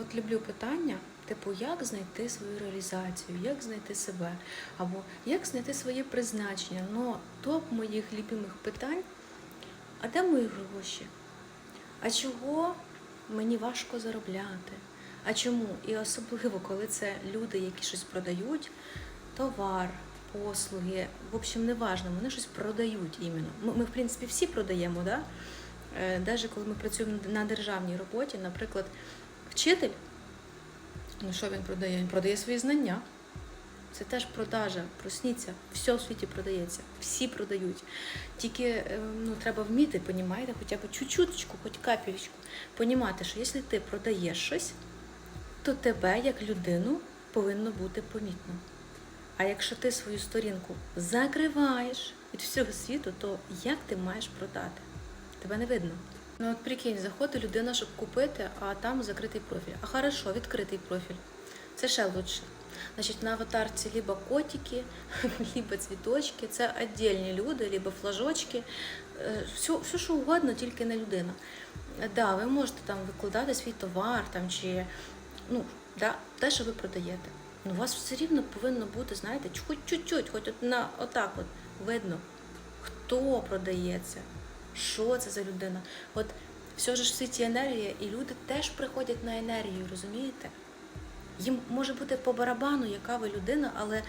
от люблю питання, типу, як знайти свою реалізацію, як знайти себе, або як знайти своє призначення. Ну, топ моїх любимих питань. А де мої гроші? А чого мені важко заробляти? А чому? І особливо, коли це люди, які щось продають, товар, послуги, в общем, неважно, вони щось продають іменно. Ми, ми в принципі, всі продаємо, да? Е, Навіть коли ми працюємо на державній роботі, наприклад, вчитель, ну що він продає? Він продає свої знання. Це теж продажа, просніться, все в світі продається, всі продають. Тільки е, ну, треба вміти, понімаєте, хоча б чуть-чуточку, хоч капелечку, понімати, що якщо ти продаєш щось, то тебе як людину повинно бути помітно. А якщо ти свою сторінку закриваєш від всього світу, то як ти маєш продати? Тебе не видно. Ну от прикинь, заходить людина, щоб купити, а там закритий профіль. А хорошо, відкритий профіль. Це ще лучше. Значить, на аватарці либо котики, либо цвіточки, це віддільні люди, либо флажочки, все, все що угодно, тільки не людина. Да, ви можете там викладати свій товар там, чи ну, да, те, що ви продаєте. Ну, у вас все рівно повинно бути, знаєте, хоч чуть-чуть, хоч от на отак от видно, хто продається, що це за людина. От все ж в світі енергія, і люди теж приходять на енергію, розумієте? Їм може бути по барабану, яка ви людина, але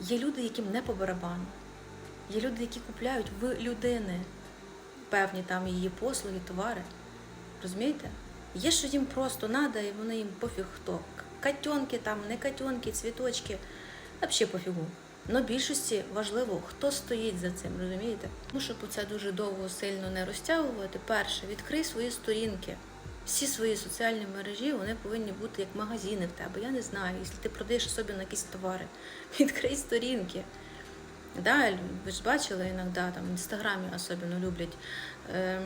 є люди, яким не по барабану. Є люди, які купляють в людини певні там її послуги, товари. Розумієте? Є, що їм просто треба, і вони їм пофіг хто. Котенки там, не котенки, цвіточки. Взагалі пофігу. Но більшості важливо, хто стоїть за цим, розумієте? Ну, щоб це дуже довго сильно не розтягувати, перше, відкрий свої сторінки. Всі свої соціальні мережі вони повинні бути як магазини в тебе. Я не знаю, якщо ти продаєш собі на якісь товари, відкрий сторінки. Да, ви ж бачили іноді, там в інстаграмі особливо люблять. Е,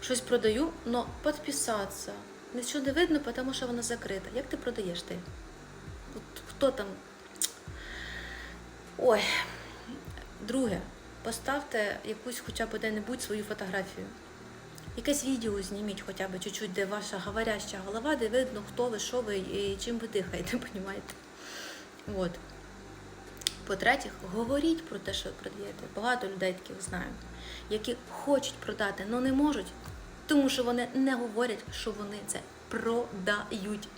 щось продаю, але підписатися. Нічого не видно, тому що вона закрита. Як ти продаєш ти? От хто там? Ой. Друге, поставте якусь хоча б де-небудь свою фотографію. Якесь відео зніміть хоча б чуть-чуть, де ваша говоряща голова, де видно, хто ви, що ви і чим ви дихаєте, розумієте? От. По-третє, говоріть про те, що ви продаєте. Багато людей таких знаю, які хочуть продати, але не можуть, тому що вони не говорять, що вони це продають.